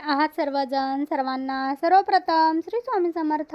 आहात सर्वजण सर्वांना सर्वप्रथम श्री स्वामी समर्थ.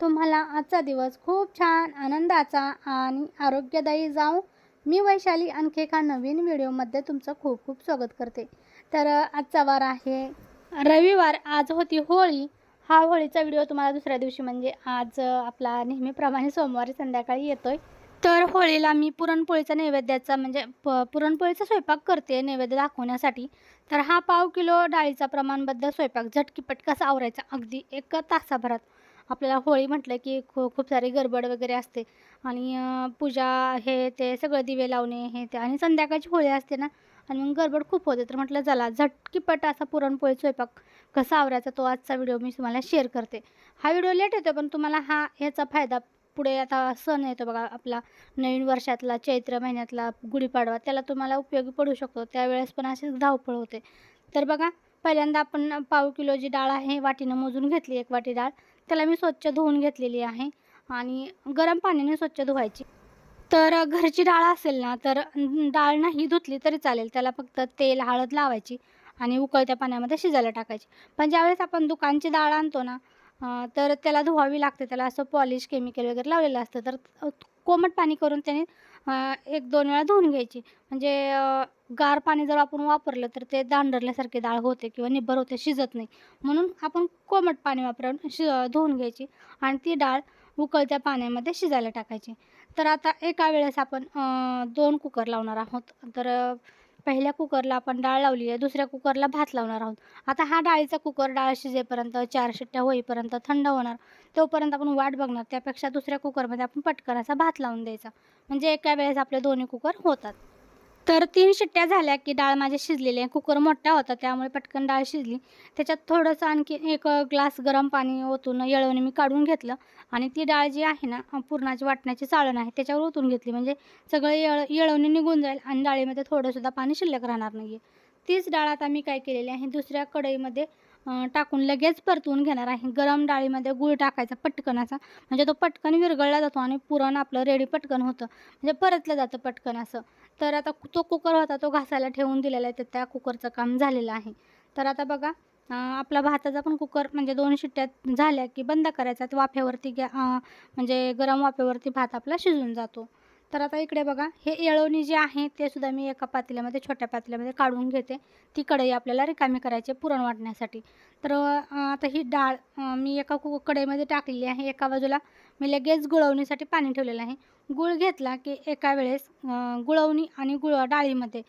तुम्हाला आजचा दिवस खूप छान आनंदाचा आणि आरोग्यदायी जाऊ मी वैशाली आणखी एका नवीन व्हिडिओमध्ये तुमचं खूप खूप स्वागत करते. तर आजचा वार आहे रविवार आज होती होळी. हा होळीचा व्हिडिओ तुम्हाला दुसऱ्या दिवशी म्हणजे आज आपला नेहमीप्रमाणे सोमवारी संध्याकाळी येतोय. तर होळीला मी पुरणपोळीचा नैवेद्याचा म्हणजे प पुरणपोळीचा स्वयंपाक करते नैवेद्य दाखवण्यासाठी. तर हा पाव किलो डाळीचा प्रमाणबद्ध स्वयंपाक झटकीपट कसा आवरायचा अगदी एक तासाभरात. आपल्याला होळी म्हटलं की खू खूप सारी गडबड वगैरे असते. आणि पूजा हे ते सगळं दिवे लावणे हे ते आणि संध्याकाळची होळी असते ना आणि मग गडबड खूप होते. तर म्हटलं चला झटकीपट असा पुरणपोळी स्वयंपाक कसा आवरायचा तो आजचा व्हिडिओ मी तुम्हाला शेअर करते. हा व्हिडिओ लेट येतो पण तुम्हाला हा ह्याचा फायदा पुढे आता सण येतो बघा आपला नवीन वर्षातला चैत्र महिन्यातला गुढीपाडवा त्याला तुम्हाला उपयोगी पडू शकतो. त्यावेळेस पण असेच धावपळ होते. तर बघा पहिल्यांदा आपण पाव किलो जी डाळ आहे वाटीनं मोजून घेतली एक वाटी डाळ. त्याला मी स्वच्छ धुवून घेतलेली आहे आणि गरम पाण्याने स्वच्छ धुवायची. तर घरची डाळ असेल ना तर डाळ नाही धुतली तरी चालेल. त्याला फक्त तेल हळद लावायची आणि उकळत्या पाण्यामध्ये शिजायला टाकायची. पण ज्यावेळेस आपण दुकानची डाळ आणतो ना तर त्याला धुवावी लागते. त्याला असं पॉलिश केमिकल वगैरे लावलेलं असतं. तर कोमट पाणी करून त्याने एक दोन वेळा धुवून घ्यायची. म्हणजे गार पाणी जर आपण वापरलं तर ते दांडरल्यासारखी डाळ होते किंवा निब्बर होते शिजत नाही. म्हणून आपण कोमट पाणी वापरून शि धुवून घ्यायची आणि ती डाळ उकळत्या पाण्यामध्ये शिजायला टाकायची. तर आता एका वेळेस आपण दोन कुकर लावणार आहोत. तर पहिल्या कुकरला आपण डाळ लावली आहे दुसऱ्या कुकरला भात लावणार आहोत. आता हा डाळीचा कुकर डाळ शिजेपर्यंत चार शिट्ट्या होईपर्यंत थंड होणार. तोपर्यंत आपण वाट बघणार त्यापेक्षा दुसऱ्या कुकरमध्ये आपण पटकन असा भात लावून द्यायचा. म्हणजे एका वेळेस आपले दोन्ही कुकर होतात. तर तीन शिट्ट्या झाल्या की डाळ माझ्या शिजलेली आहे. कुकर मोठा होता त्यामुळे पटकन डाळ शिजली. त्याच्यात थोडंसं आणखी एक ग्लास गरम पाणी ओतून येळवणी मी काढून घेतलं. आणि ती डाळ जी आहे ना पुरणाची वाटण्याची चाळण आहे त्याच्यावर ओतून घेतली. म्हणजे सगळं येळ येळवणी निघून जाईल आणि डाळीमध्ये थोडंसुद्धा पाणी शिल्लक राहणार नाही आहे तीच डाळ आता मी काय केलेली आहे दुसऱ्या कढईमध्ये टाकून लगेच परतवून घेणार आहे. गरम डाळीमध्ये गूळ टाकायचा पटकनाचा म्हणजे तो पटकन विरघळला जातो आणि पुरण आपलं रेडी पटकन होतं. म्हणजे परतलं जातं पटकन असं. तर आता तो कुकर होता तो घासायला ठेवून दिलेला आहे तर त्या कुकरचं काम झालेलं आहे. तर आता बघा आपला भाताचा पण कुकर म्हणजे दोन शिट्ट्यात झाल्या की बंद करायचा वाफेवरती गॅ म्हणजे गरम वाफेवरती भात आपला शिजून जातो. तर आता इकडे बघा हे येळवणी जे आहे ते सुद्धा मी एका पातेल्यामध्ये छोट्या पातेल्यामध्ये काढून घेते. ती कढई आपल्याला रिकामी करायची पुरण वाटण्यासाठी. तर आता ही डाळ मी एका कु कढईमध्ये टाकलेली आहे. एका बाजूला मी लगेच गुळवणीसाठी पाणी ठेवलेलं आहे. गुळ घेतला की एका वेळेस गुळवणी आणि गुळ डाळीमध्ये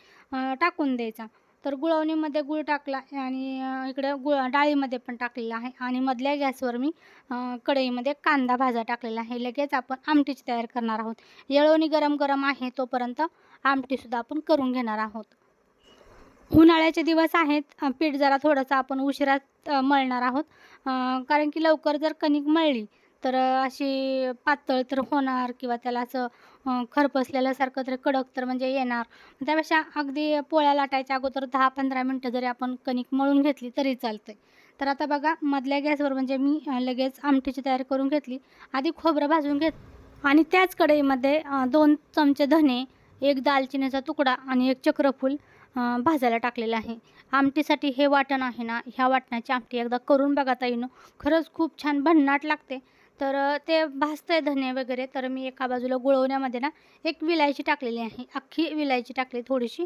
टाकून द्यायचा. तर गुळवणीमध्ये गुळ टाकला आणि इकडे गुळ डाळीमध्ये पण टाकलेला आहे. आणि मधल्या गॅसवर मी कढईमध्ये कांदा भाजा टाकलेला आहे. लगेच आपण आमटीची तयार करणार आहोत. येळवणी गरम गरम आहे तोपर्यंत आमटीसुद्धा आपण करून घेणार आहोत. उन्हाळ्याचे दिवस आहेत. पीठ जरा थोडंसं आपण उशिरात मळणार आहोत. कारण की लवकर जर कणिक मळली तर अशी पातळ तर होणार किंवा त्याला असं खरपसल्यासारखं खरपसलेल्यासारखं तर कडक तर म्हणजे येणार. त्यापेक्षा अगदी पोळ्या लाटायच्या अगोदर दहा पंधरा मिनटं जरी आपण कणिक मळून घेतली तरी चालते तर आता बघा मधल्या गॅसवर म्हणजे मी लगेच आमटीची तयारी करून घेतली. आधी खोबरं भाजून घेत आणि त्याच कढईमध्ये दोन चमचे धने एक दालचिनीचा तुकडा आणि एक चक्रफूल भाजायला टाकलेलं आहे. आमटीसाठी हे वाटण आहे ना ह्या वाटणाची आमटी एकदा करून बघा येईन खरंच खूप छान भन्नाट लागते. तर ते भाजतंय धने वगैरे तर मी एका बाजूला गुळवण्यामध्ये ना एक विलायची टाकलेली आहे. अख्खी विलायची टाकली थोडीशी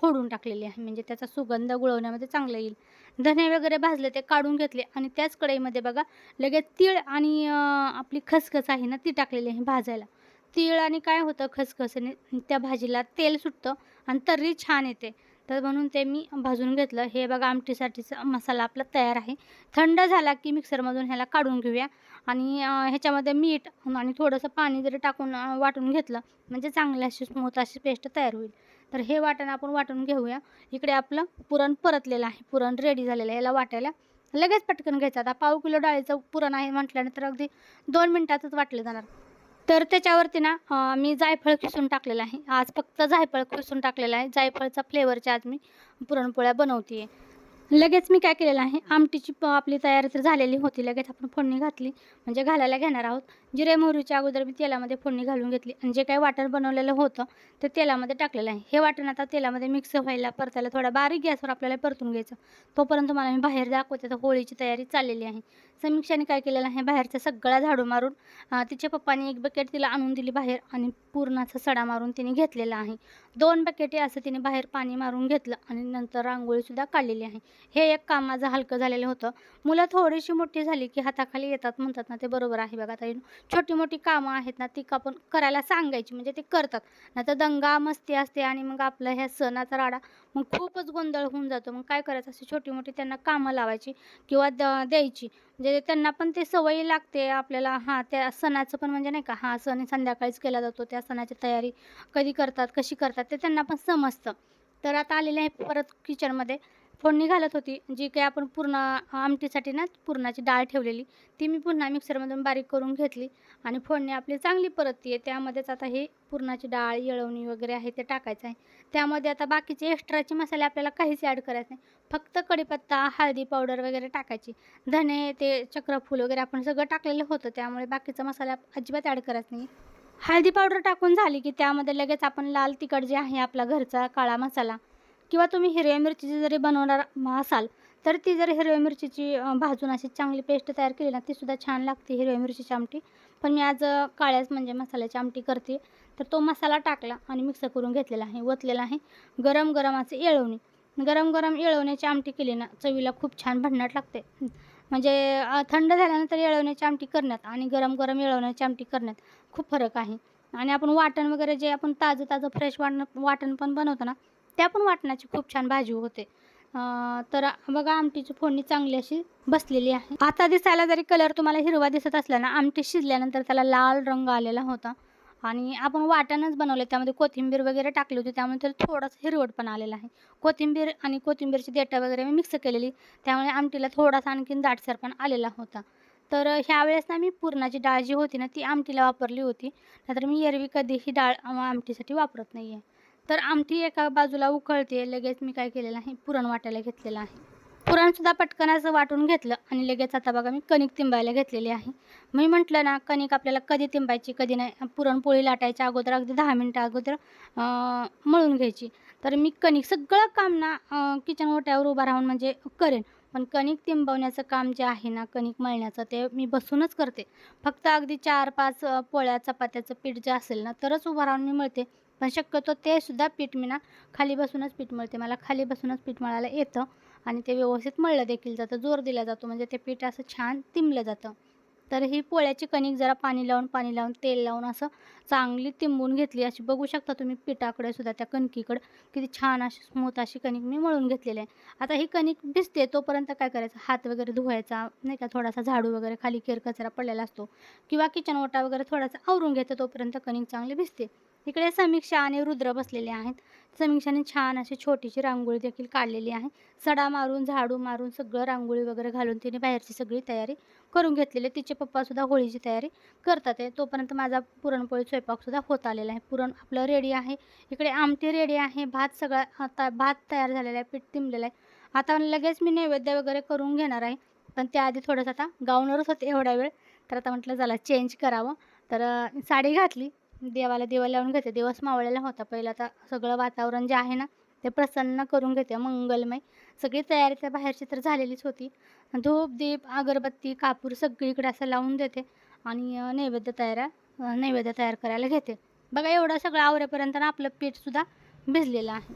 फोडून टाकलेली आहे. म्हणजे त्याचा सुगंध गुळवण्यामध्ये चांगला येईल. धने वगैरे भाजले ते काढून घेतले आणि त्याच कढईमध्ये बघा लगेच तीळ आणि आपली खसखस आहे ना ती टाकलेली आहे भाजायला. तीळ आणि काय होतं खसखसने त्या भाजीला तेल सुटतं आणि तर्री छान येते. तर म्हणून ते मी भाजून घेतलं. हे बघा आमटीसाठीचा मसाला आपला तयार आहे. थंड झाला की मिक्सरमधून ह्याला काढून घेऊया. आणि ह्याच्यामध्ये मीठ आणि थोडंसं पाणी जरी टाकून वाटून घेतलं म्हणजे चांगली अशी स्मूथ अशी पेस्ट तयार होईल. तर हे वाटण आपण वाटून घेऊया. इकडे आपलं पुरण परतलेलं आहे. पुरण रेडी झालेलं आहे. याला वाटायला लगेच पटकन घ्यायचं. आता पाव किलो डाळीचं पुरण आहे म्हटल्यानंतर अगदी दोन मिनटातच वाटलं जाणार. तर त्याच्यावरती ना मी जायफळ खिसून टाकलेलं आहे. आज फक्त जायफळ खिसून टाकलेलं आहे. जायफळचा फ्लेवरच्या आज मी पुरणपोळ्या बनवते आहे लगेच मी काय केलेलं आहे आमटीची प आपली तयारी तर झालेली होती लगेच आपण फोडणी घातली. म्हणजे घालायला घेणार आहोत. जिरे मोहरीच्या अगोदर मी तेलामध्ये फोडणी घालून घेतली. आणि जे काही वाटण बनवलेलं होतं ते तेलामध्ये टाकलेलं आहे. हे वाटण आता तेलामध्ये मिक्स व्हायला परतायला थोडा बारीक गॅसवर आपल्याला परतून घ्यायचं. तोपर्यंत मला मी बाहेर दाखवते तर होळीची तयारी चाललेली आहे. समीक्षाने काय केलेलं आहे? बाहेरचा सगळा झाडू मारून तिच्या पप्पाने एक बकेट तिला आणून दिली बाहेर आणि पूर्णाचा सडा मारून तिने घेतलेला आहे. दोन बकेटे असं तिने बाहेर पाणी मारून घेतलं आणि नंतर रांगोळीसुद्धा काढलेली आहे. हे एक काम माझं हलकं झालेलं होतं. मुलं थोडीशी मोठी झाली की हाताखाली येतात म्हणतात ना ते बरोबर आहे बघा आता छोटी मोठी कामं आहेत ना ती आपण करायला सांगायची म्हणजे ते करतात. नाही तर दंगा मस्ती असते आणि मग आपला ह्या सणाचा राडा मग खूपच गोंधळ होऊन जातो. मग काय करायचं? अशी छोटी मोठी त्यांना कामं लावायची किंवा द द्यायची. म्हणजे त्यांना पण ते सवयी लागते आपल्याला. हां त्या सणाचं पण म्हणजे नाही का हा सण संध्याकाळीच केला जातो. त्या सणाची तयारी कधी करतात कशी करतात ते त्यांना पण समजतं. तर आता आलेलं आहे परत किचनमध्ये फोडणी घालत होती. जी काही आपण पूर्ण आमटीसाठी ना पुरणाची डाळ ठेवलेली ती मी पुन्हा मिक्सरमधून बारीक करून घेतली आणि फोडणी आपली चांगली परतती आहे त्यामध्येच आता हे पुरणाची डाळ येळवणी वगैरे आहे ते टाकायचं आहे. त्यामध्ये आता बाकीचे एक्स्ट्राचे मसाले आपल्याला काहीच ॲड करायचे नाही. फक्त कढीपत्ता हळदी पावडर वगैरे टाकायची. धने ते चक्रफूल वगैरे आपण सगळं टाकलेलं होतं. त्यामुळे बाकीचा मसाला अजिबात ॲड करायचा नाही. हळदी पावडर टाकून झाली की त्यामध्ये लगेच आपण लाल तिखट जे आहे आपला घरचा काळा मसाला किंवा तुम्ही हिरव्या मिरचीची जरी बनवणार असाल तर ती जर हिरव्या मिरचीची भाजून अशी चांगली पेस्ट तयार केली ना तीसुद्धा छान लागते हिरव्या मिरचीची आमटी. पण मी आज काळ्याच म्हणजे मसाल्याची आमटी करते. तर तो मसाला टाकला आणि मिक्स करून घेतलेला आहे ओतलेला आहे. गरम गरम असे येळवणी. गरम गरम येळवण्याची आमटी केली ना चवीला खूप छान भन्नाट लागते. म्हणजे थंड झाल्यानंतर येळवण्याची आमटी करण्यात आणि गरम गरम येळवण्याची आमटी करण्यात खूप फरक आहे. आणि आपण वाटण वगैरे जे आपण ताजं ताजं फ्रेश वाटण वाटण पण बनवतो ना त्या पण वाटणाची खूप छान भाजी होते. तर बघा आमटीची फोडणी चांगली अशी बसलेली आहे. आता दिसायला जरी कलर तुम्हाला हिरवा दिसत असला ना आमटी शिजल्यानंतर त्याला लाल रंग आलेला होता. आणि आपण वाटणच बनवले त्यामध्ये कोथिंबीर वगैरे टाकली होती त्यामुळे त्याला थोडासा हिरवट पण आलेला आहे. कोथिंबीर आणि कोथिंबीरची देठं वगैरे मी मिक्स केलेली त्यामुळे आमटीला थोडासा आणखीन दाटसर पण आलेला होता. तर ह्यावेळेस ना मी पुरणाची डाळ जी होती ना ती आमटीला वापरली होती. नाहीतर मी एरवी कधीही डाळ आमटीसाठी वापरत नाही आहे तर आमटी एका बाजूला उकळते लगेच मी काय केलेलं आहे पुरण वाटायला घेतलेलं आहे. पुरणसुद्धा पटकन असं वाटून घेतलं आणि लगेच आता बघा मी कणिक तिंबायला घेतलेली आहे. मी म्हटलं ना कणिक आपल्याला कधी तिंबायची कधी नाही. पुरणपोळी लाटायच्या अगोदर अगदी दहा मिनटं अगोदर मळून घ्यायची. तर मी कणिक सगळं काम ना किचन ओट्यावर उभा राहून म्हणजे करेन. पण कणिक तिंबवण्याचं काम जे आहे ना कणिक मळण्याचं ते मी बसूनच करते. फक्त अगदी चार पाच पोळ्या चपात्याचं पीठ जे असेल ना तरच उभं राहून मी मळते. पण शक्यतो ते सुद्धा पीठ मी ना खाली बसूनच पीठ मळते. मला खाली बसूनच पीठ मळायला येतं आणि ते व्यवस्थित मळलं देखील जातं. जोर दिला जातो. म्हणजे ते पीठ असं छान तिंबलं जातं. तर ही पोळ्याची कणिक जरा पाणी लावून पाणी लावून तेल लावून असं चांगली तिंबून घेतली. अशी बघू शकता तुम्ही पिठाकडे सुद्धा त्या कणकीकडं किती छान अशी स्मूथ अशी कणिक मी मळून घेतलेली आहे. आता ही कणिक भिजते तोपर्यंत काय करायचं? हात वगैरे धुवायचा नाही का? थोडासा झाडू वगैरे खाली केर कचरा पडलेला असतो. किंवा किचन ओटा वगैरे थोडासा आवरून घेतं तोपर्यंत कणिक चांगली भिजते. इकडे समीक्षा आणि रुद्र बसलेले आहेत. समीक्षाने छान अशी छोटीशी रांगोळी देखील काढलेली आहे. सडा मारून झाडू मारून सगळं रांगोळी वगैरे घालून तिने बाहेरची सगळी तयारी करून घेतलेली आहे. तिचे पप्पासुद्धा होळीची तयारी करतात आहे. तोपर्यंत माझा पुरणपोळी स्वयंपाकसुद्धा होत आलेला आहे. पुरण आपलं रेडी आहे. इकडे आमटी रेडी आहे. भात सगळा आता भात तयार झालेला आहे. पीठ तिंबलेलं आहे. आता लगेच मी नैवेद्य वगैरे करून घेणार आहे. पण त्याआधी थोडंसं आता गाऊनवरच होते एवढा वेळ. तर आता म्हटलं चला चेंज करावं. तर साडी घातली. देवाला दिवा लावून घेते. दिवस मावळलेला होता. पहिला आता सगळं वातावरण जे आहे ना ते प्रसन्न करून घेते. मंगलमय. सगळी तयारी त्या बाहेरची तर झालेलीच होती. धूप दीप अगरबत्ती कापूर सगळीकडे असं लावून देते. आणि नैवेद्य तयार नैवेद्य तयार करायला घेते. बघा एवढं सगळं आवरेपर्यंत ना आपलं पीठसुद्धा भिजलेलं आहे.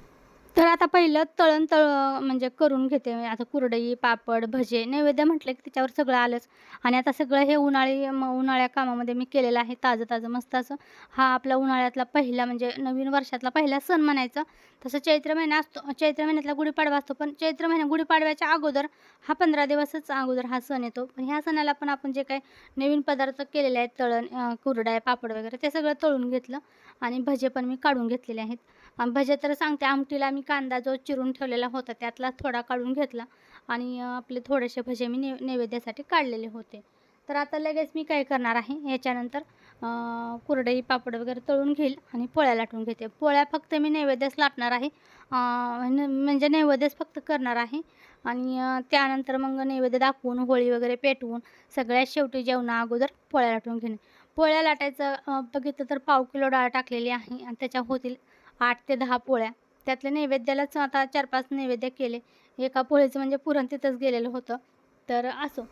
तर आता पहिलं तळण तळ म्हणजे करून घेते आता कुरडई पापड भजे नैवेद्य म्हटलं की त्याच्यावर सगळं आलंच. आणि आता सगळं हे उन्हाळी म उन्हाळ्या कामामध्ये मी केलेलं आहे. ताजं ताजं मस्त असं हा आपला उन्हाळ्यातला पहिला म्हणजे नवीन वर्षातला पहिला सण म्हणायचं. तसं चैत्र महिना असतो चैत्र महिन्यातला गुढीपाडवा असतो. पण चैत्र महिना गुढीपाडव्याच्या अगोदर हा पंधरा दिवसच अगोदर हा सण येतो. पण ह्या सणाला पण आपण जे काही नवीन पदार्थ केलेले आहेत तळण कुरडाय पापड वगैरे ते सगळं तळून घेतलं. आणि भजे पण मी काढून घेतलेले आहेत. भजे तर सांगते आमटीला मी कांदा जो चिरून ठेवलेला होता त्यातला थोडा काढून घेतला. आणि आपले थोडेसे भजे मी ने नैवेद्यासाठी काढलेले होते. तर आता लगेच मी काय करणार आहे याच्यानंतर कुरडई पापड वगैरे तळून घेईल आणि पोळ्या लाटून घेते. पोळ्या फक्त मी नैवेद्यास लाटणार आहे. न- म्हणजे नैवेद्यच फक्त करणार आहे. आणि त्यानंतर मग नैवेद्य दाखवून होळी वगैरे पेटवून सगळ्यात शेवटी जेवणा अगोदर पोळ्या लाटून घेणे. पोळ्या लाटायचं बघितलं तर पाव किलो डाळ टाकलेली आहे आणि त्याच्या होतील आठ ते दहा पोळ्या. त्यातल्या नैवेद्यालाच आता चार पाच नैवेद्य केले. एका पोळीचं म्हणजे पुरण तिथंच गेलेलं होतं. तर असो.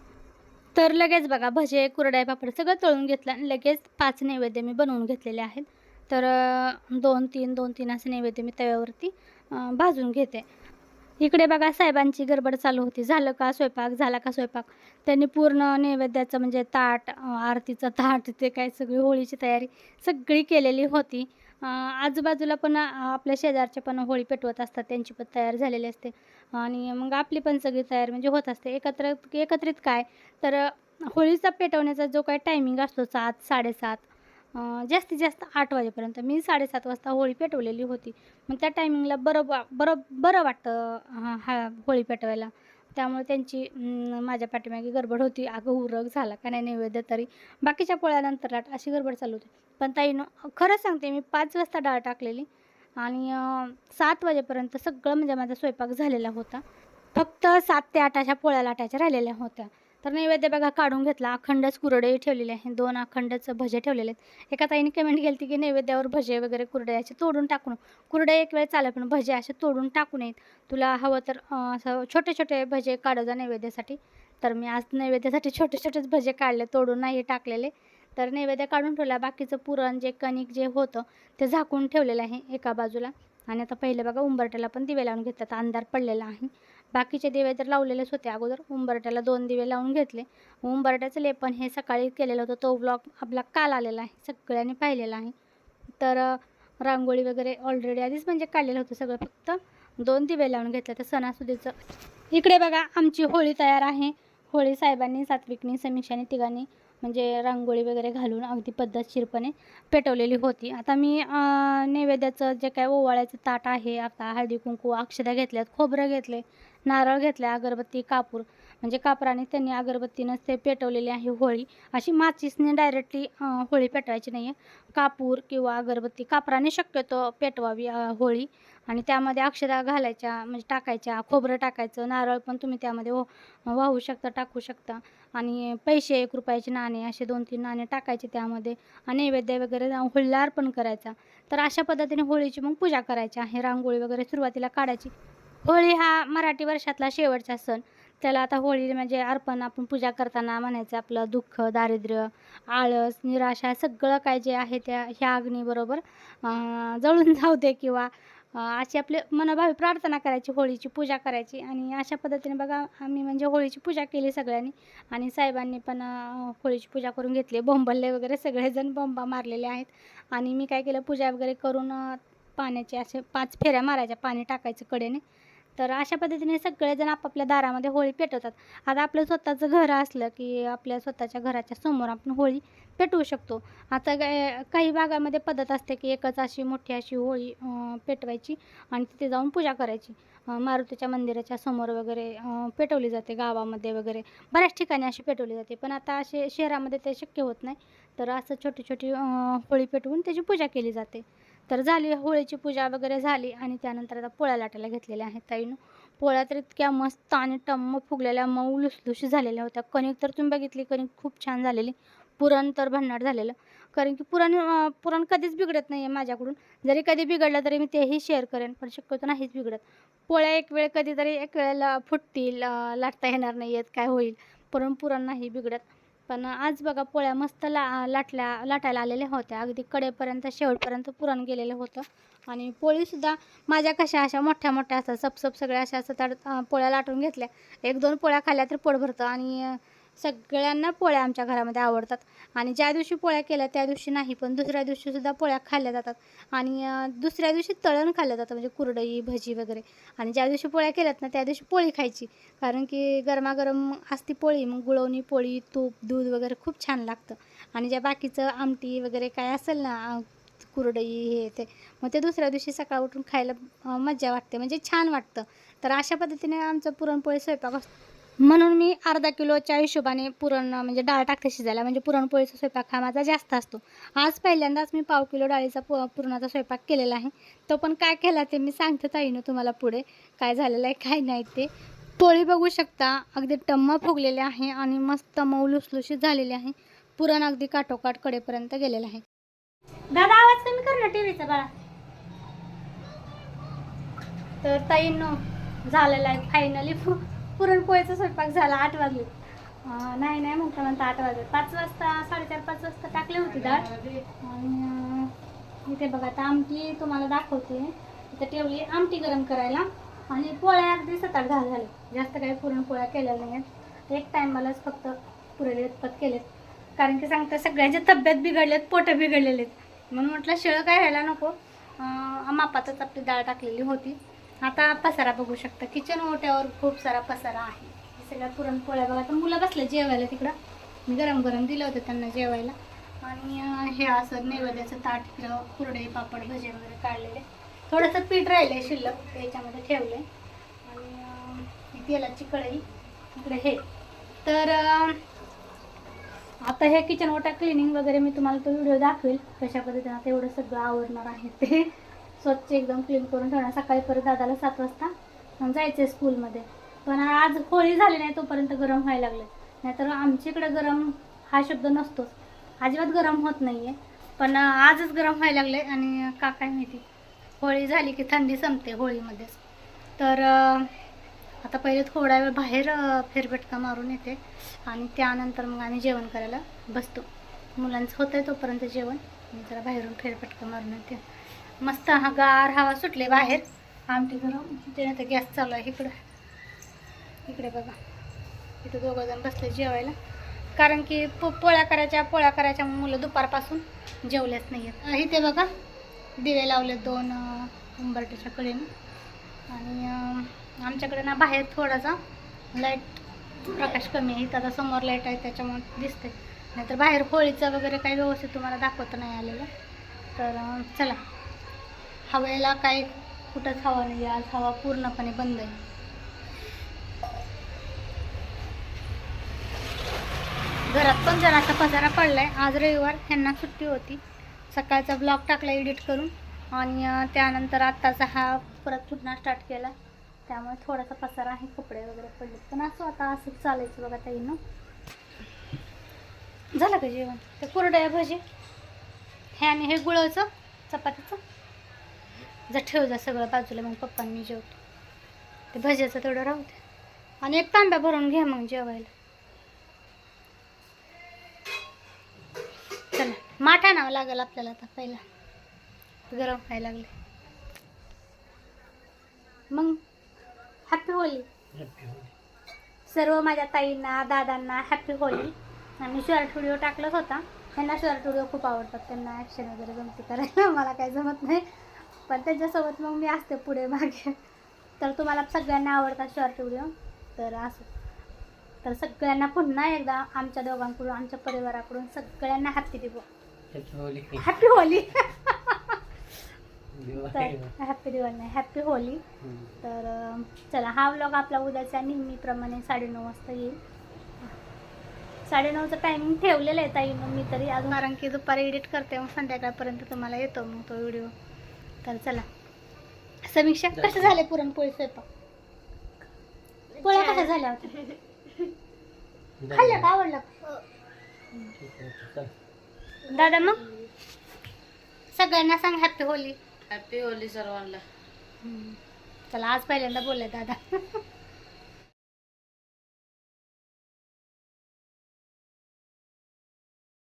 तर लगेच बघा भजे कुरडाई पापड सगळं तळून घेतलं आणि लगेच पाच नैवेद्य मी बनवून घेतलेले आहेत. तर दोन तीन दोन तीन असे नैवेद्य मी तव्यावरती भाजून घेते. इकडे बघा साहेबांची गडबड चालू होती. झालं का स्वयंपाक? झाला का स्वयंपाक? त्यांनी पूर्ण नैवेद्याचं म्हणजे ताट आरतीचं ताट ते काय सगळी होळीची तयारी सगळी केलेली होती. आजूबाजूला पण आपल्या शेजारचे पण होळी पेटवत असतात त्यांची पण तयार झालेली असते. आणि मग आपली पण सगळी तयार म्हणजे होत असते. एकत्र एकत्रित काय? तर होळीचा पेटवण्याचा जो काही टायमिंग असतो सात साडेसात जास्तीत जास्त आठ वाजेपर्यंत. मी साडेसात वाजता होळी पेटवलेली होती. मग त्या टायमिंगला बरं वा बरं बरं वाटतं हा होळी पेटवायला. त्यामुळे त्यांची माझ्या पाठीमागे गडबड होती. अगं उरग झाला का नाही नैवेद्य तरी. बाकीच्या पोळ्यानंतर लाट अशी गडबड चालू होती. पण ताईनं खरं सांगते मी पाच वाजता डाळ टाकलेली आणि सात वाजेपर्यंत सगळं म्हणजे माझा स्वयंपाक झालेला होता. फक्त सात ते आठ अशा पोळ्या लाटायच्या राहिलेल्या होत्या. तर नैवेद्य बघा काढून घेतला. अखंडच कुरडे ठेवलेले आहे. दोन अखंडच भजे ठेवलेले आहेत. एका ताईने कमेंट केली होती की नैवेद्यावर भजे वगैरे कुरडे असे तोडून टाकून. कुरडे एक वेळ चालेल पण भजे असे तोडून टाकू नयेत. तुला हवं तर असं छोटे छोटे भजे काढत नैवेद्यासाठी. तर मी आज नैवेद्यासाठी छोटे छोटेच भजे काढले तोडून नाही टाकलेले. तर नैवेद्य काढून ठेवला. बाकीचं पुरण जे कणिक जे होतं ते झाकून ठेवलेलं आहे एका बाजूला. आणि आता पहिले बघा उंबरट्याला पण दिवे लावून घेतात अंधार पडलेला आहे. बाकीचे दिवे तर लावलेलेच होते अगोदर उंबरट्याला दोन दिवे लावून घेतले. उंबरट्याचं लेपन हे सकाळी केलेलं होतं. तो ब्लॉग आपला काल आलेला आहे. सगळ्यांनी पाहिलेला आहे. तर रांगोळी वगैरे ऑलरेडी आधीच म्हणजे काढलेलं होतं सगळं. फक्त दोन दिवे लावून घेतलं. तर सणासुदीचं इकडे बघा आमची होळी तयार आहे. होळी साहेबांनी सात्विकनी समीक्षाने तिघांनी म्हणजे रांगोळी वगैरे घालून अगदी पद्धतशीरपणे पेटवलेली होती. आता मी नैवेद्याचं जे काय ओवाळ्याचं ताट आहे आता हळदी कुंकू अक्षदा घेतल्यात खोबरं घेतले नारळ घेतले अगरबत्ती कापूर. म्हणजे कापराने त्यांनी अगरबत्तीनंच ते पेटवलेली आहे होळी. अशी माचीसने डायरेक्टली होळी पेटवायची नाही आहे कापूर किंवा अगरबत्ती कापराने शक्यतो पेटवावी होळी. आणि त्यामध्ये अक्षदा घालायच्या म्हणजे टाकायच्या खोबरं टाकायचं नारळ पण तुम्ही त्यामध्ये वाहू शकता टाकू शकता. आणि पैसे एक रुपयाचे नाणे असे दोन तीन नाणे टाकायचे त्यामध्ये. आणि नैवेद्य वगैरे होळीला अर्पण करायचा. तर अशा पद्धतीने होळीची मग पूजा करायची आहे. रांगोळी वगैरे सुरुवातीला काढायची. होळी हा मराठी वर्षातला शेवटचा सण. त्याला आता होळी म्हणजे अर्पण आपण पूजा करताना म्हणायचं आपलं दुःख दारिद्र्य आळस निराशा सगळं काय जे आहे त्या ह्या अग्नीबरोबर जळून जाऊ दे किंवा अशी आपली मनोभावी प्रार्थना करायची होळीची पूजा करायची. आणि अशा पद्धतीने बघा आम्ही म्हणजे होळीची पूजा केली सगळ्यांनी. आणि साहेबांनी पण होळीची पूजा करून घेतली. बोंबल्ले वगैरे सगळेजण बोंबा मारलेले आहेत. आणि मी काय केलं पूजा वगैरे करून पाण्याचे असे पाच फेऱ्या मारायच्या पाणी टाकायचं कडेने. तर अशा पद्धतीने सगळेजण आपापल्या दारामध्ये होळी पेटवतात. आता आपलं स्वतःचं घर असलं की आपल्या स्वतःच्या घराच्या समोर आपण होळी पेटवू शकतो. आता काय काही भागामध्ये पद्धत असते की एकच अशी मोठी अशी होळी पेटवायची आणि तिथे जाऊन पूजा करायची. मारुतीच्या मंदिराच्या समोर वगैरे पेटवली जाते गावामध्ये वगैरे. बऱ्याच ठिकाणी अशी पेटवली जाते पण आता असे शहरामध्ये ते शक्य होत नाही. तर असं छोटी छोटी होळी पेटवून त्याची पूजा केली जाते. तर झाली होळीची पूजा वगैरे झाली आणि त्यानंतर आता पोळ्या लाटायला घेतलेल्या आहेत ताईनं. पोळ्या तर इतक्या मस्त आणि टम्म फुगलेल्या मऊ लुसलुशी झालेल्या होत्या. कणिक तर तुम्ही बघितली कणिक खूप छान झालेली. पुरण तर भन्नाट झालेलं. कारण की पुरण पुरण कधीच बिघडत नाही आहे माझ्याकडून. जरी कधी बिघडलं तरी मी तेही शेअर करेन पण शक्यतो नाहीच बिघडत. पोळ्या एक वेळ कधीतरी एक वेळेला फुटतील लाटता येणार नाही आहेत काय होईल. पुरण पुरण नाही बिघडत. पण आज बघा पोळ्या मस्त ला लाटल्या लाटायला आलेल्या होत्या. अगदी कडेपर्यंत शेवटपर्यंत पुरण गेलेलं होतं. आणि पोळीसुद्धा माझ्या कशा अशा मोठ्या मोठ्या असतात सपसप सगळ्या अशा असतात पोळ्या लाटून घेतल्या. एक दोन पोळ्या खाल्ल्या तर पोट भरतं. आणि सगळ्यांना पोळ्या आमच्या घरामध्ये आवडतात. आणि ज्या दिवशी पोळ्या केल्या त्या दिवशी नाही पण दुसऱ्या दिवशीसुद्धा पोळ्या खाल्ल्या जातात. आणि दुसऱ्या दिवशी तळण खाल्लं जातं म्हणजे कुरडई भजी वगैरे. आणि ज्या दिवशी पोळ्या केल्यात ना त्या दिवशी पोळी खायची. कारण की गरमागरम असती पोळी मग गुळवणी पोळी तूप दूध वगैरे खूप छान लागतं. आणि ज्या बाकीचं आमटी वगैरे काय असेल ना कुरडई हे ते मग ते दुसऱ्या दिवशी सकाळ उठून खायला मज्जा वाटते. म्हणजे छान वाटतं. तर अशा पद्धतीने आमचं पुरणपोळी स्वयंपाक असतो. म्हणून मी अर्धा किलोच्या हिशोबाने पुरण म्हणजे डाळ टाकते शिजायला. म्हणजे पुरणपोळीचा स्वयंपाक हा माझा जास्त असतो. आज पहिल्यांदाच मी पाव किलो डाळीचा पु पुरणाचा स्वयंपाक केलेला आहे. तो पण काय केला ते मी सांगते ताईनं तुम्हाला पुढे. काय झालेलं आहे काय नाही ते. पोळी बघू शकता. अगदी टम्म फुगलेले आहे आणि मस्त मऊ लुसलुशीत झालेली आहे. पुरण अगदी काठोकाठ कडेपर्यंत गेलेलं आहे. दादा आवाज कमी कर ना टीव्हीचा बाळा. तर ताईनं झालेला आहे फायनली पुरणपोळीचा स्वयंपाक झाला आठ वाजले. नाही नाही म्हणता म्हणता आठ वाजले. पाच वाजता साडेचार पाच वाजता टाकली होती डाळ. आणि इथे बघा आता आमटी तुम्हाला दाखवते. इथे ठेवली आमटी गरम करायला. आणि पोळ्या अगदी सात आठ दहा झाले जास्त काही पुरणपोळ्या केल्या नाही आहेत एक टायमालाच फक्त पुरेले उत्पत केलेत. कारण की सांगता सगळ्यांच्या तब्येत बिघडलेत पोटं बिघडलेले आहेत म्हणून म्हटलं शिळं काय व्हायला नको. मापातच आपली डाळ टाकलेली होती. आता पसारा बघू शकता. किचन ओट्यावर खूप सारा पसारा आहे. सगळ्या पुरणपोळ्या बघा. तर मुलं बसले जेवायला तिकडं. मी गरम गरम दिलं होतं त्यांना जेवायला. आणि हे असं नैवेद्याचं ताट कुरडे पापड भजे वगैरे काढलेले. थोडंसं पीठ राहिलं आहे शिल्लक याच्यामध्ये ठेवलं आहे आणि तेलाची कढई. इकडे हे. तर आता हे किचन ओटा क्लिनिंग वगैरे मी तुम्हाला तो व्हिडिओ दाखवेल. कशा पद्धतीने आता एवढं सगळं आवडणार आहे ते. स्वच्छ एकदम क्लीन करून ठेवणार. सकाळी परत दादाला सात वाजता जायचं आहे स्कूलमध्ये पण आज होळी झाली नाही तोपर्यंत गरम व्हायला लागले. नाहीतर आमच्याकडे गरम हा शब्द नसतोच. अजिबात गरम होत नाही आहे पण आजच गरम व्हायला लागले आणि का काय माहिती होळी झाली की थंडी संपते होळीमध्येच तर आता पहिले थोडा वेळ बाहेर अं, फेरफटका मारून येते. आणि त्यानंतर मग आम्ही जेवण करायला बसतो. मुलांचं होतं आहे तोपर्यंत जेवण. मी जरा बाहेरून फेरफटका मारून येते. मस्त हा गार हवा सुटले बाहेर. आमटी गरम ते आता गॅस चालू आहे इकडं. इकडे बघा. इथं दोघं जण बसले जेवायला. कारण की पो पोळ्या करायच्या पोळ्या करायच्या मुलं दुपारपासून जेवलेच नाही आहेत. इथे बघा. दिवे लावले दोन उंबरट्याच्या कडेने. आणि आमच्याकडे ना बाहेर थोडासा लाइट प्रकाश कमी आहे. आता समोर लाइट आहे त्याच्यामुळे दिसते नाहीतर बाहेर होळीचं वगैरे काही व्यवस्थित तुम्हाला दाखवता नाही आलेलं. तर चला. हवेला काय कुठंच हवा नाही आज हवा पूर्णपणे बंद आहे. घरात पण जरासा पसारा पडलाय. आज रविवार ह्यांना सुट्टी होती. सकाळचा ब्लॉग टाकला एडिट करून. आणि त्यानंतर आत्ताचा हा परत पुन्हा स्टार्ट केला. त्यामुळे थोडासा पसारा आहे कपडे वगैरे पडले पण असं आता असंच चालायचं बघा ताईनं. झालं का जेवण? ते कुरड्या भजी. हे आणि हे गुळाचं चपातीचं. जा ठेव जा सगळं बाजूला मग पप्पांनी जेवतो. ते भज्याचं तेवढं राहू दे. आणि एक तांब्या भरून घ्या मग जेवायला. चला माठ आणावं लागेल आपल्याला आता पहिला. गरम व्हायला लागले. मग हॅपी होली. सर्व माझ्या ताईंना दादांना हॅपी होली. आणि शॉर्ट व्हिडिओ टाकलाच होता. त्यांना शॉर्ट व्हिडिओ खूप आवडतात. त्यांना ॲक्शन वगैरे जमते करायला. मला काही जमत नाही. पण त्यांच्यासोबत मग मी असते पुढे मागे. तर तुम्हाला सगळ्यांना आवडतात शॉर्ट व्हिडिओ तर असं. तर सगळ्यांना पुन्हा एकदा आमच्या दोघांकडून आमच्या परिवाराकडून सगळ्यांना हॅपी दिवो हॅपी होली तर हॅपी दिवाळी नाही हॅपी होली तर चला हा व्लॉग आपला उद्याच्या नेहमीप्रमाणे साडेनऊ वाजता येईल. साडेनऊचं टायमिंग ठेवलेलं आहे ताई मग मी तरी अजून कारण की दुपारी एडिट करते मग संध्याकाळपर्यंत तुम्हाला येतो मग तो व्हिडिओ तर चला. समीक्षा कसं झाले पुरणपोळी स्वयंपाक? पोळ्या कशा झाल्या होत्या? खाल्ल्या का आवडलं? दादा मग? सगळ्यांना सांग हॅपी होली. हॅपी होली सर्वांना. चला आज पहिल्यांदा बोलले दादा.